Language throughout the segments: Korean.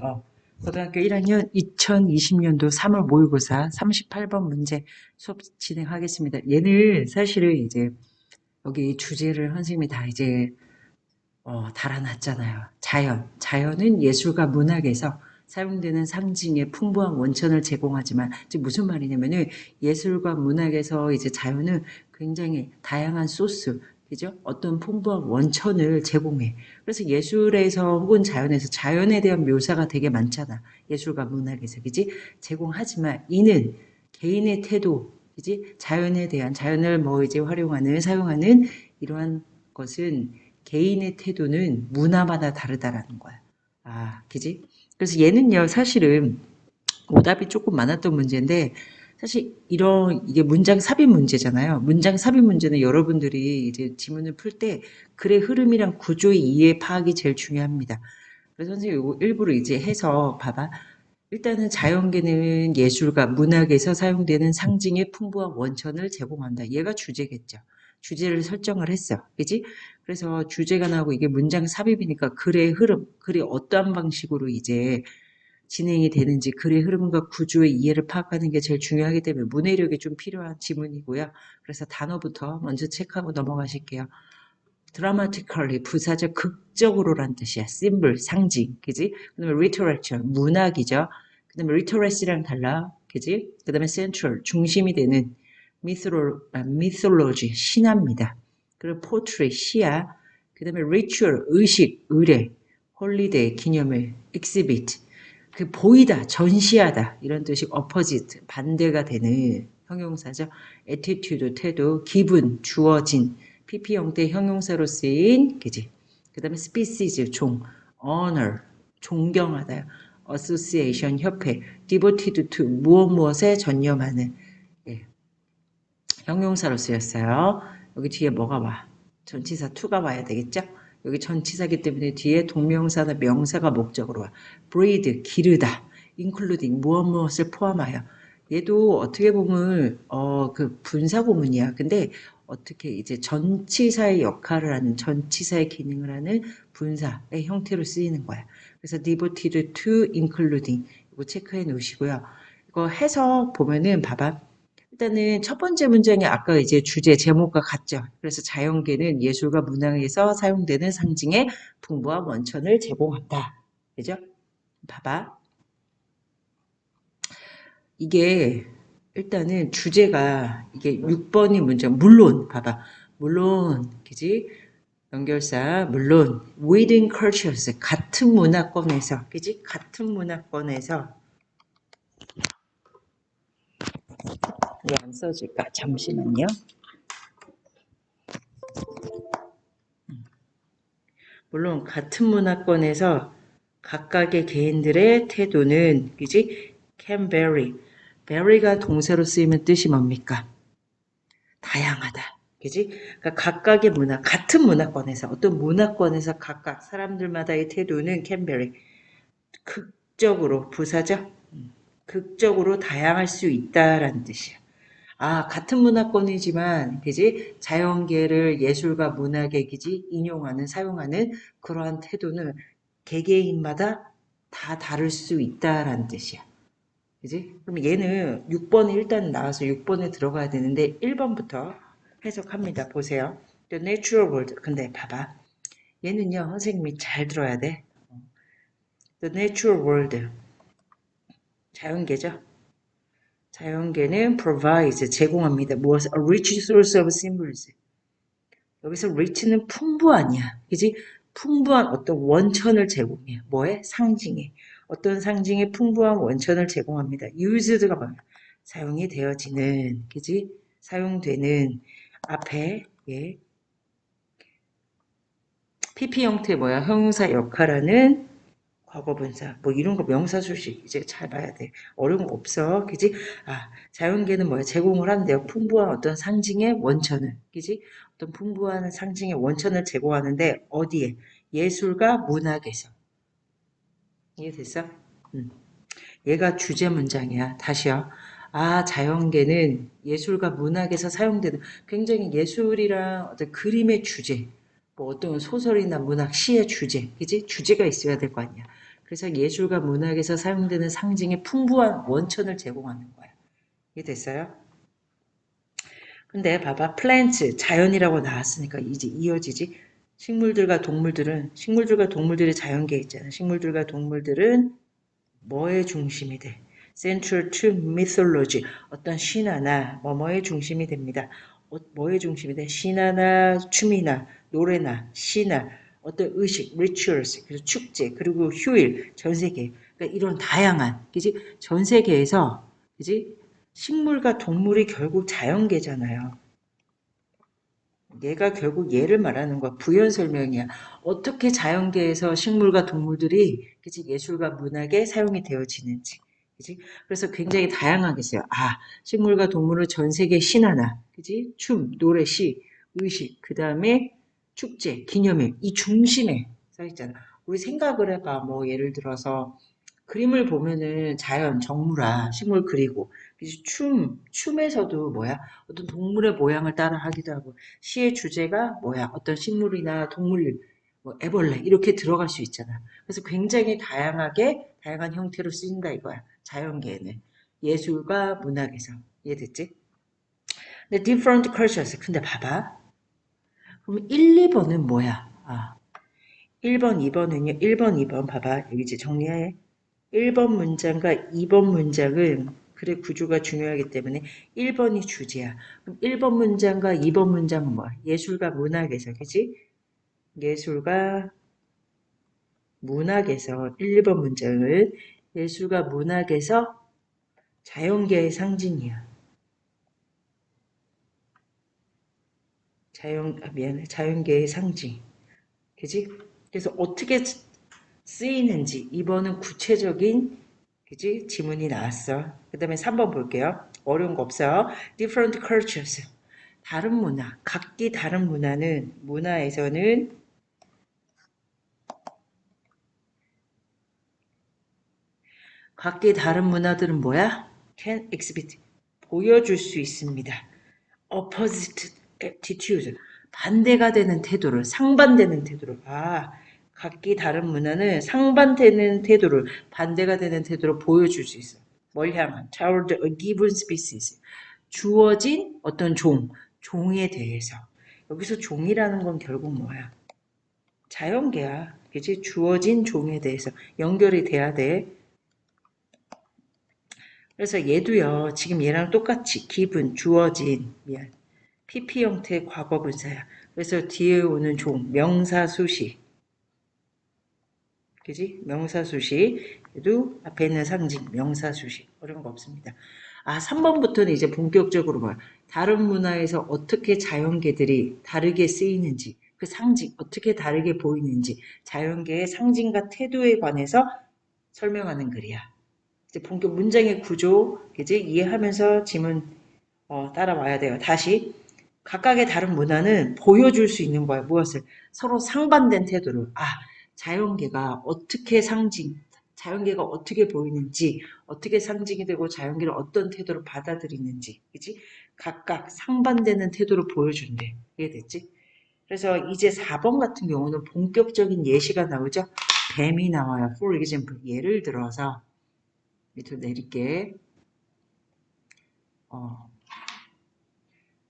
어, 고등학교 1학년 2020년도 3월 모의고사 38번 문제 수업 진행하겠습니다. 얘는 사실은 이제 여기 주제를 선생님이 다 이제 어, 달아놨잖아요. 자연. 자연은 예술과 문학에서 사용되는 상징의 풍부한 원천을 제공하지만 즉 무슨 말이냐면은 예술과 문학에서 이제 자연은 굉장히 다양한 소스 그죠? 어떤 풍부한 원천을 제공해. 그래서 예술에서 혹은 자연에서 자연에 대한 묘사가 되게 많잖아. 예술과 문학에서 그지? 제공하지만 이는 개인의 태도 그지? 자연에 대한 자연을 뭐 이제 활용하는 사용하는 이러한 것은 개인의 태도는 문화마다 다르다라는 거야. 아, 그지? 그래서 얘는요, 사실은 오답이 조금 많았던 문제인데, 사실 이런, 이게 문장 삽입 문제잖아요. 문장 삽입 문제는 여러분들이 이제 지문을 풀 때 글의 흐름이랑 구조의 이해 파악이 제일 중요합니다. 그래서 선생님 이거 일부러 이제 해서 봐봐. 일단은 자연계는 예술과 문학에서 사용되는 상징의 풍부한 원천을 제공한다. 얘가 주제겠죠. 주제를 설정을 했어. 그지? 그래서 주제가 나오고 이게 문장 삽입이니까 글의 흐름, 글이 어떠한 방식으로 이제 진행이 되는지 글의 흐름과 구조의 이해를 파악하는 게 제일 중요하기 때문에 문해력이 좀 필요한 지문이고요. 그래서 단어부터 먼저 체크하고 넘어가실게요. dramatically 부사적 극적으로란 뜻이야. symbol 상징, 그지? 그다음에 literature 문학이죠. 그다음에 literacy랑 달라, 그지? 그다음에 central 중심이 되는 mytholo, 아, mythology 신화입니다. 그리고 poetry 시야, 그다음에 ritual 의식, 의례, holiday 기념일, exhibit 그 보이다, 전시하다 이런 뜻이 opposite 반대가 되는 형용사죠. attitude 태도, 기분 주어진 PP 형태 형용사로 쓰인 그지. 그다음에 species 종, honor 존경하다, association 협회, devoted to 무엇 무엇에 전념하는 예. 형용사로 쓰였어요. 여기 뒤에 뭐가 와? 전치사 to가 와야 되겠죠? 여기 전치사기 때문에 뒤에 동명사나 명사가 목적으로 와. breed, 기르다. including 무엇 무엇을 포함하여. 얘도 어떻게 보면 어 그 분사 구문이야. 근데 어떻게 이제 전치사의 역할을 하는 전치사의 기능을 하는 분사의 형태로 쓰이는 거야. 그래서 devoted to including 이거 체크해 놓으시고요. 이거 해서 보면은 봐봐. 일단은 첫 번째 문장이 아까 이제 주제 제목과 같죠. 그래서 자연계는 예술과 문화에서 사용되는 상징의 풍부한 원천을 제공한다. 그죠? 봐봐. 이게 일단은 주제가 이게 6번이 문장 물론 봐봐. 물론 그지? 연결사 물론 within cultures 같은 문화권에서 그지? 같은 문화권에서 왜 안 써질까? 잠시만요. 음. 물론 같은 문화권에서 각각의 개인들의 태도는 그지? can vary. vary가 동사로 쓰이면 뜻이 뭡니까? 다양하다. 그지? 그러니까 각각의 문화, 같은 문화권에서 어떤 문화권에서 각각 사람들마다의 태도는 can vary. 극적으로 부사죠? 음, 극적으로 다양할 수 있다라는 뜻이야. 아, 같은 문화권이지만, 그지? 자연계를 예술과 문학의 기지 인용하는, 사용하는 그러한 태도는 개개인마다 다 다를 수 있다라는 뜻이야. 그지? 그럼 얘는 6번에 일단 나와서 6번에 들어가야 되는데 1번부터 해석합니다. 보세요. The natural world. 근데 봐봐. 얘는요, 선생님이 잘 들어야 돼. The natural world. 자연계죠? 자연계는 provides 제공합니다. 무엇을? A rich source of symbols. 여기서 rich는 풍부하냐, 그지? 풍부한 어떤 원천을 제공해. 뭐에? 상징에. 어떤 상징의 풍부한 원천을 제공합니다. used가 뭐야? 사용이 되어지는, 그지? 사용되는 앞에 예. PP 형태 뭐야? 형용사 역할하는 과거분사 뭐 이런 거 명사 수식 이제 잘 봐야 돼. 어려운 거 없어. 그지? 아 자연계는 뭐야? 제공을 하는데요. 풍부한 어떤 상징의 원천을. 그지? 어떤 풍부한 상징의 원천을 제공하는데 어디에? 예술과 문학에서. 이해됐어? 음. 얘가 주제 문장이야. 다시요. 아 자연계는 예술과 문학에서 사용되는 굉장히 예술이랑 어떤 그림의 주제 뭐 어떤 소설이나 문학 시의 주제 그지? 주제가 있어야 될 거 아니야 그래서 예술과 문학에서 사용되는 상징의 풍부한 원천을 제공하는 거야. 이해됐어요? 근데 봐봐 플랜츠 자연이라고 나왔으니까 이제 이어지지. 식물들과 동물들은 식물들과 동물들의 자연계 있잖아. 식물들과 동물들은 뭐의 중심이 돼? central to mythology. 어떤 신화나 뭐뭐의 중심이 됩니다. 어, 뭐의 중심이 돼? 신화나 춤이나 노래나 시나 어떤 의식 rituals 그래서 축제 그리고 휴일 전 세계 그러니까 이런 다양한 그지 전 세계에서 그지 식물과 동물이 결국 자연계잖아요. 얘가 결국 얘를 말하는 거야. 부연 설명이야. 어떻게 자연계에서 식물과 동물들이 그치 예술과 문학에 사용이 되어지는지. 그치? 그래서 굉장히 다양하게 써요. 아, 식물과 동물을 전 세계 신화나, 그치? 춤, 노래, 시, 의식, 그 다음에 축제, 기념일, 이 중심에 써있잖아. 우리 생각을 해봐. 뭐, 예를 들어서, 그림을 보면은 자연, 정물화, 식물 그리고? 춤, 춤에서도 뭐야? 어떤 동물의 모양을 따라 하기도 하고, 시의 주제가 뭐야? 어떤 식물이나 동물, 뭐 애벌레, 이렇게 들어갈 수 있잖아. 그래서 굉장히 다양하게, 다양한 형태로 쓰인다 이거야. 자연계에는. 예술과 문학에서. 이해됐지? 근데 different cultures. 근데 봐봐. 그럼 1, 2번은 뭐야? 아, 1번, 2번은요. 1번, 2번 봐봐. 여기 이제 정리해. 1번 문장과 2번 문장은 글의 구조가 중요하기 때문에 1번이 주제야. 그럼 1번 문장과 2번 문장은 뭐야? 예술과 문학에서, 그지? 예술과 문학에서 1, 2번 문장은 예술과 문학에서 자연계의 상징이야. 자연, 아, 미안해. 자연계의 상징. 그지? 그래서 어떻게 쓰이는지, 이번은 구체적인, 그지? 지문이 나왔어. 그 다음에 3번 볼게요. 어려운 거 없어요. different cultures. 다른 문화, 각기 다른 문화는, 문화에서는 각기 다른 문화들은 뭐야? can exhibit. 보여줄 수 있습니다. opposite attitude. 반대가 되는 태도를, 상반되는 태도를. 아, 각기 다른 문화는 상반되는 태도를, 반대가 되는 태도를 보여줄 수 있어. 뭘 향한? toward a given species. 주어진 어떤 종, 종에 대해서. 여기서 종이라는 건 결국 뭐야? 자연계야. 그지? 주어진 종에 대해서 연결이 돼야 돼. 그래서 얘도요, 지금 얘랑 똑같이 기분, 주어진, 미안. PP 형태의 과거 분사야. 그래서 뒤에 오는 종, 명사수시. 그지? 명사수시. 얘도 앞에 있는 상징, 명사수시. 어려운 거 없습니다. 아, 3번부터는 이제 본격적으로 봐. 다른 문화에서 어떻게 자연계들이 다르게 쓰이는지, 그 상징, 어떻게 다르게 보이는지, 자연계의 상징과 태도에 관해서 설명하는 글이야. 이제 본격 문장의 구조, 이제 이해하면서 지문 어, 따라와야 돼요. 다시 각각의 다른 문화는 보여줄 수 있는 거예요. 무엇을? 서로 상반된 태도를. 아, 자연계가 어떻게 상징, 자연계가 어떻게 보이는지, 어떻게 상징이 되고 자연계를 어떤 태도로 받아들이는지, 그지? 각각 상반되는 태도를 보여준대. 이해됐지? 그래서 이제 4번 같은 경우는 본격적인 예시가 나오죠? 뱀이 나와요. For example. 예를 들어서, 밑으로 내릴게. 어.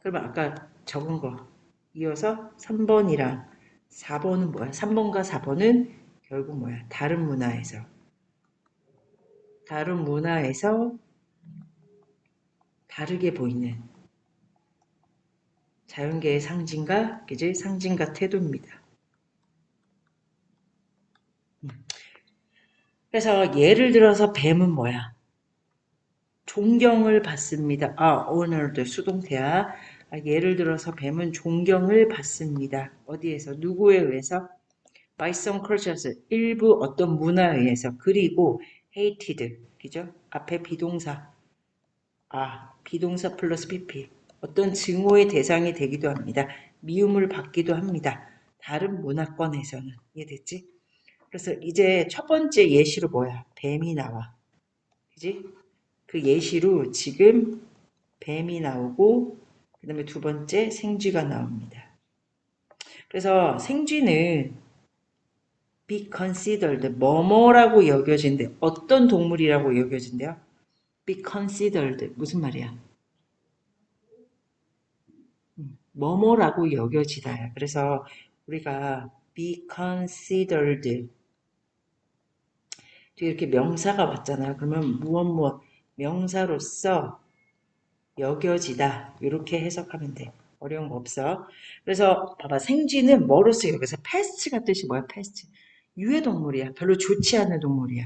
그러면 아까 적은 거 이어서 3번이랑 4번은 뭐야? 3번과 4번은 결국 뭐야? 다른 문화에서 다른 문화에서 다르게 보이는 자연계의 상징과 그지 상징과 태도입니다. 음. 그래서 예를 들어서 뱀은 뭐야? 존경을 받습니다. 아, honored 수동태야. 아, 예를 들어서 뱀은 존경을 받습니다. 어디에서? 누구에 의해서? by some cultures. 일부 어떤 문화에 의해서. 그리고 hated. 그죠? 앞에 비동사. 아, 비동사 플러스 pp. 어떤 증오의 대상이 되기도 합니다. 미움을 받기도 합니다. 다른 문화권에서는. 이해됐지? 그래서 이제 첫 번째 예시로 뭐야? 뱀이 나와. 그지? 그 예시로 지금 뱀이 나오고 그 다음에 두 번째 생쥐가 나옵니다. 그래서 생쥐는 be considered 뭐뭐라고 여겨진대. 어떤 동물이라고 여겨진대요? be considered 무슨 말이야? 음, 뭐뭐라고 여겨지다. 그래서 우리가 be considered 이렇게 명사가 왔잖아요. 그러면 무엇 무엇 명사로서 여겨지다 이렇게 해석하면 돼. 어려운 거 없어. 그래서 봐봐 생쥐는 뭐로서 여기서 패스트가 뜻이 뭐야 패스트 유해 동물이야. 별로 좋지 않은 동물이야.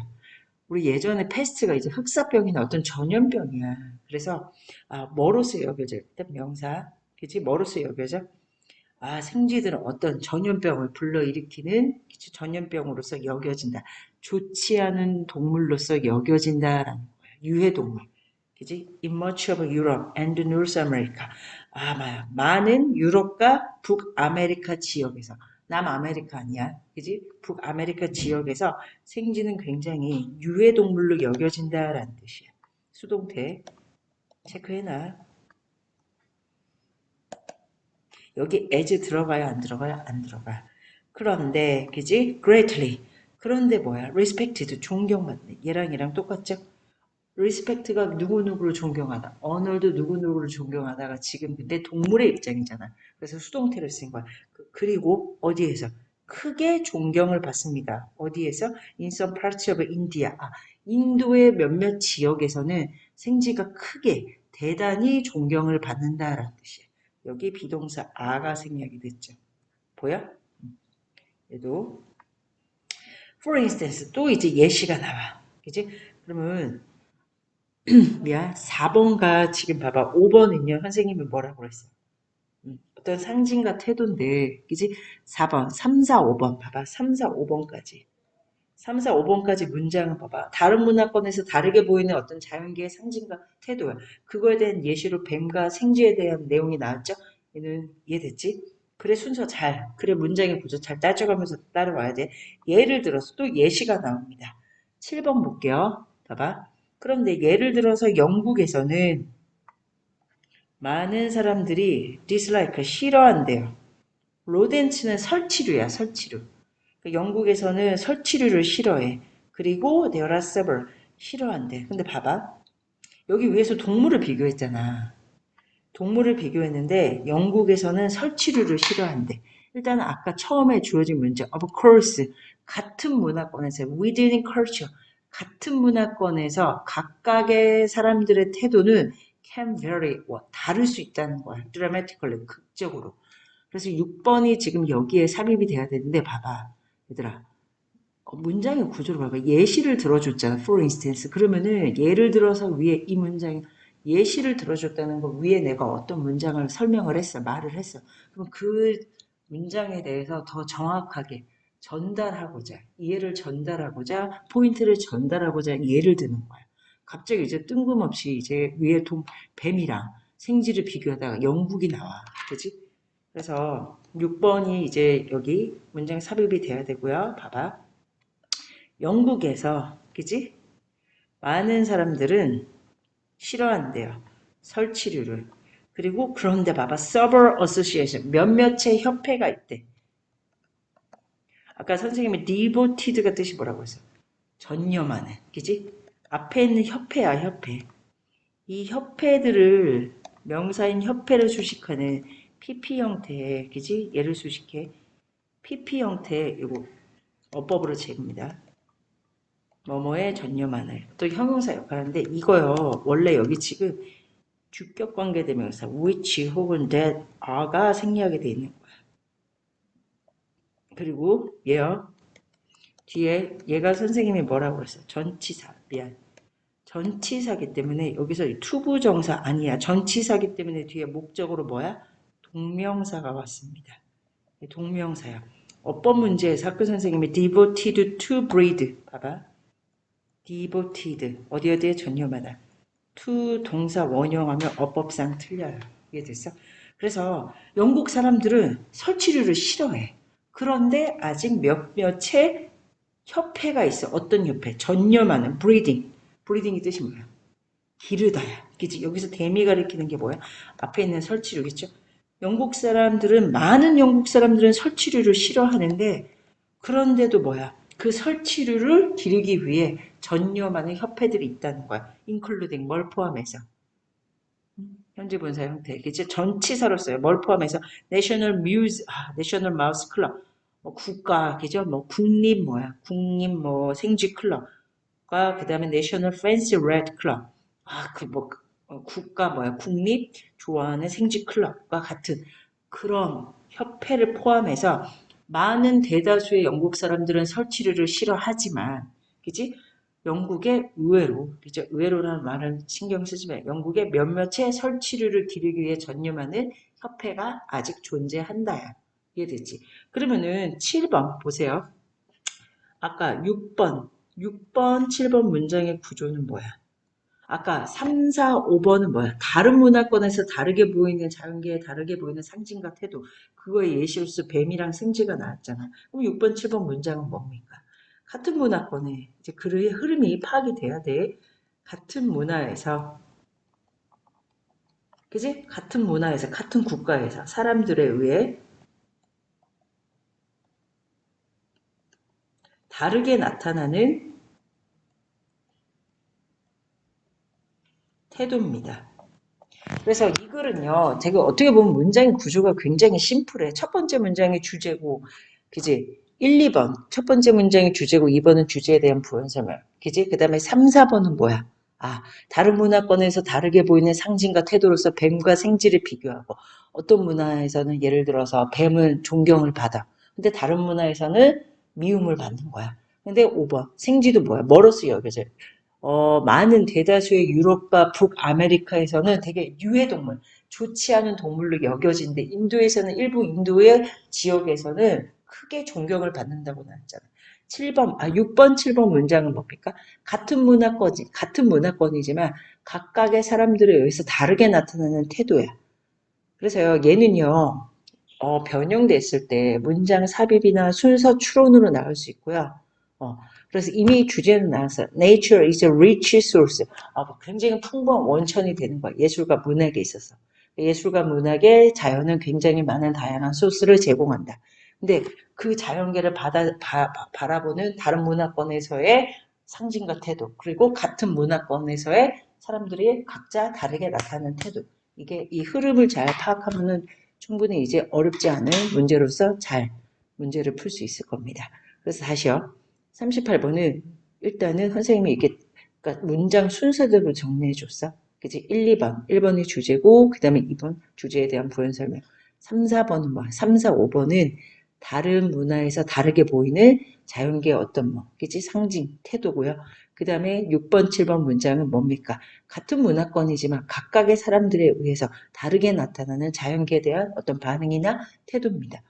우리 예전에 패스트가 이제 흑사병이나 어떤 전염병이야. 그래서 아 뭐로서 여겨져? 일단 명사 그치 뭐로서 여겨져? 아 생쥐들은 어떤 전염병을 불러일으키는 그치? 전염병으로서 여겨진다. 좋지 않은 동물로서 여겨진다라는 거야. 유해 동물. 그지? In much of Europe and North America. 아, 마- 많은 유럽과 북아메리카 지역에서 남아메리카 아니야. 그지? 북아메리카 지역에서 생쥐는 굉장히 유해동물로 여겨진다라는 뜻이야. 수동태 체크해놔. 여기 as 들어가요? 안 들어가요? 안 들어가. 그런데 그지? greatly. 그런데 뭐야? respected. 존경받는. 얘랑 얘랑 똑같죠? 리스펙트가 누구누구를 존경하다. 어널도 누구누구를 존경하다가 지금 근데 동물의 입장이잖아. 그래서 수동태를 쓴 거야. 그- 그리고 어디에서? 크게 존경을 받습니다. 어디에서? In some parts of India. 아, 인도의 몇몇 지역에서는 생쥐가 크게, 대단히 존경을 받는다라는 뜻이야. 여기 비동사 아가 생략이 됐죠. 보여? 음. 얘도. For instance, 또 이제 예시가 나와. 그지? 그러면 미안. 4번과 지금 봐봐. 5번은요. 선생님이 뭐라고 그랬어? 음, 어떤 상징과 태도인데, 그지? 4번, 3, 4, 5번 봐봐. 3, 4, 5번까지. 3, 4, 5번까지 문장을 봐봐. 다른 문화권에서 다르게 보이는 어떤 자연계의 상징과 태도야. 그거에 대한 예시로 뱀과 생쥐에 대한 내용이 나왔죠? 얘는 이해됐지? 그래 순서 잘, 그래 문장의 구조 잘 따져가면서 따라와야 돼. 예를 들어서 또 예시가 나옵니다. 7번 볼게요. 봐봐. 그런데 예를 들어서 영국에서는 많은 사람들이 dislike, 싫어한대요. 로덴츠는 설치류야, 설치류. 그 영국에서는 설치류를 싫어해. 그리고 several, 싫어한대. 근데 봐봐. 여기 위에서 동물을 비교했잖아. 동물을 비교했는데 영국에서는 설치류를 싫어한대. 일단 아까 처음에 주어진 문제, of course, 같은 문화권에서 within culture, 같은 문화권에서 각각의 사람들의 태도는 can vary, 뭐, 다를 수 있다는 거야. dramatically, 극적으로. 그래서 6번이 지금 여기에 삽입이 돼야 되는데 봐봐. 얘들아. 어, 문장의 구조를 봐봐. 예시를 들어줬잖아. for instance. 그러면은 예를 들어서 위에 이 문장에 예시를 들어줬다는 거 위에 내가 어떤 문장을 설명을 했어. 말을 했어. 그럼 그 문장에 대해서 더 정확하게 전달하고자, 이해를 전달하고자, 포인트를 전달하고자 예를 드는 거야. 갑자기 이제 뜬금없이 이제 위에 동, 뱀이랑 생쥐를 비교하다가 영국이 나와. 그지? 그래서 6번이 이제 여기 문장 삽입이 돼야 되고요. 봐봐. 영국에서, 그지? 많은 사람들은 싫어한대요. 설치류를. 그리고 그런데 봐봐. Server Association. 몇몇의 협회가 있대. 아까 선생님이 devoted가 뜻이 뭐라고 했어? 전념하는. 그지? 앞에 있는 협회야, 협회. 이 협회들을 명사인 협회를 수식하는 PP 형태의, 그지? 얘를 수식해. PP 형태의 이거 어법으로 재입니다. 뭐뭐에 전념하는. 또 형용사 역할인데 이거요. 원래 여기 지금 주격 관계 대명사 which 혹은 that are가 생략이 돼 있는 거야. 그리고 얘요. 뒤에 얘가 선생님이 뭐라고 했어? 전치사. 미안. 전치사기 때문에 여기서 투부정사 아니야. 전치사기 때문에 뒤에 목적으로 뭐야? 동명사가 왔습니다. 동명사야. 어법 문제에서 학교 선생님이 devoted to breed 봐봐. devoted 어디 어디에 전념하다. to 동사 원형하면 어법상 틀려요. 이해됐어? 그래서 영국 사람들은 설치류를 싫어해. 그런데 아직 몇몇의 협회가 있어. 어떤 협회? 전념하는 브리딩. 브리딩이 뜻이 뭐야? 기르다야. 그치? 여기서 대미 가리키는 게 뭐야? 앞에 있는 설치류겠죠? 영국 사람들은 많은 영국 사람들은 설치류를 싫어하는데 그런데도 뭐야? 그 설치류를 기르기 위해 전념하는 협회들이 있다는 거야. including 뭘 포함해서. 음, 현재 분사 형태. 이제 전치사로 써요. 뭘 포함해서 National Muse, 아, National Mouse Club. 뭐 국가, 그죠? 뭐 국립 뭐야? 국립 뭐 생쥐 클럽과 그다음에 National Fancy Red Club. 아, 그뭐 국가 뭐야? 국립 좋아하는 생쥐 클럽과 같은 그런 협회를 포함해서 많은 대다수의 영국 사람들은 설치류를 싫어하지만, 그지? 영국의 의외로, 그죠? 의외로라는 말은 신경 쓰지 마. 영국의 몇몇의 설치류를 기르기 위해 전념하는 협회가 아직 존재한다야. 이해되지? 그러면은 7번 보세요. 아까 6번, 6번, 7번 문장의 구조는 뭐야? 아까 3, 4, 5번은 뭐야? 다른 문화권에서 다르게 보이는 자연계에 다르게 보이는 상징과 태도. 그거의 예시로서 뱀이랑 생쥐가 나왔잖아. 그럼 6번, 7번 문장은 뭡니까? 같은 문화권에 이제 글의 흐름이 파악이 돼야 돼. 같은 문화에서 그지? 같은 문화에서 같은 국가에서 사람들에 의해 다르게 나타나는 태도입니다. 그래서 이 글은요, 제가 어떻게 보면 문장의 구조가 굉장히 심플해. 첫 번째 문장이 주제고, 그지? 1, 2번. 첫 번째 문장이 주제고, 2번은 주제에 대한 부연 설명. 그지? 그 다음에 3, 4번은 뭐야? 아, 다른 문화권에서 다르게 보이는 상징과 태도로서 뱀과 생쥐를 비교하고, 어떤 문화에서는 예를 들어서 뱀은 존경을 받아. 근데 다른 문화에서는 미움을 받는 거야. 근데 5번. 생쥐도 뭐야? 멀어서 여겨져요. 어, 많은 대다수의 유럽과 북아메리카에서는 되게 유해동물, 좋지 않은 동물로 여겨지는데 인도에서는 일부 인도의 지역에서는 크게 존경을 받는다고 나왔잖아. 7번, 아, 6번, 7번 문장은 뭡니까? 같은 문화권이, 같은 문화권이지만 각각의 사람들에 의해서 다르게 나타나는 태도야. 그래서요, 얘는요, 어, 변형됐을 때 문장 삽입이나 순서 추론으로 나올 수 있고요. 어, 그래서 이미 주제는 나왔어요. Nature is a rich source. 아, 뭐 굉장히 풍부한 원천이 되는 거야. 예술과 문학에 있어서. 예술과 문학에 자연은 굉장히 많은 다양한 소스를 제공한다. 근데 그 자연계를 받아, 바, 바라보는 다른 문화권에서의 상징과 태도, 그리고 같은 문화권에서의 사람들이 각자 다르게 나타나는 태도. 이게 이 흐름을 잘 파악하면은 충분히 이제 어렵지 않은 문제로서 잘 문제를 풀 수 있을 겁니다. 그래서 다시요. 38번은 일단은 선생님이 이게 그러니까 문장 순서대로 정리해 줬어. 그지? 1, 2번. 1번이 주제고 그 다음에 2번 주제에 대한 부연 설명. 3, 4번은 뭐야? 3, 4, 5번은 다른 문화에서 다르게 보이는 자연계의 어떤 뭐, 그지? 상징, 태도고요. 그 다음에 6번, 7번 문장은 뭡니까? 같은 문화권이지만 각각의 사람들에 의해서 다르게 나타나는 자연계에 대한 어떤 반응이나 태도입니다.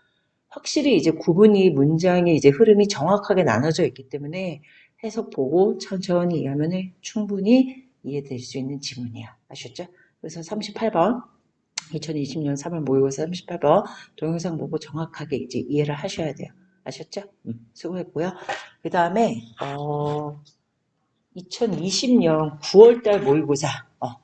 확실히 이제 구분이 문장의 이제 흐름이 정확하게 나눠져 있기 때문에 해석 보고 천천히 이해하면 충분히 이해될 수 있는 지문이야. 아셨죠? 그래서 38번 2020년 3월 모의고사 38번 동영상 보고 정확하게 이제 이해를 하셔야 돼요. 아셨죠? 음, 수고했고요. 그 다음에 어, 2020년 9월달 모의고사 어,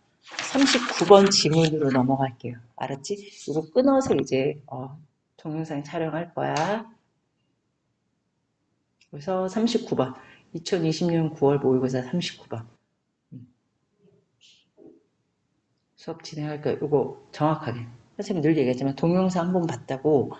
39번 지문으로 넘어갈게요. 알았지? 이거 끊어서 이제 어, 동영상 촬영할 거야. 그래서 39번. 2020년 9월 모의고사 39번. 음. 수업 진행할 거야. 이거 정확하게. 선생님 늘 얘기하지만 동영상 한 번 봤다고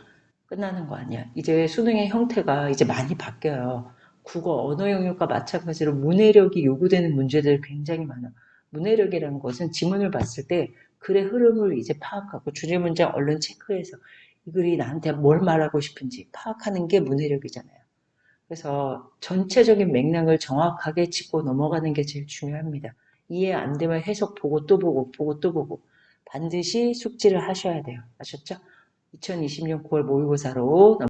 끝나는 거 아니야. 이제 수능의 형태가 이제 많이 바뀌어요. 국어, 언어 영역과 마찬가지로 문해력이 요구되는 문제들 굉장히 많아. 문해력이라는 것은 지문을 봤을 때 글의 흐름을 이제 파악하고 주제 문장 얼른 체크해서 이 글이 나한테 뭘 말하고 싶은지 파악하는 게 문해력이잖아요. 그래서 전체적인 맥락을 정확하게 짚고 넘어가는 게 제일 중요합니다. 이해 안 되면 해석 보고 또 보고 보고 또 보고 반드시 숙지를 하셔야 돼요. 아셨죠? 2020년 9월 모의고사로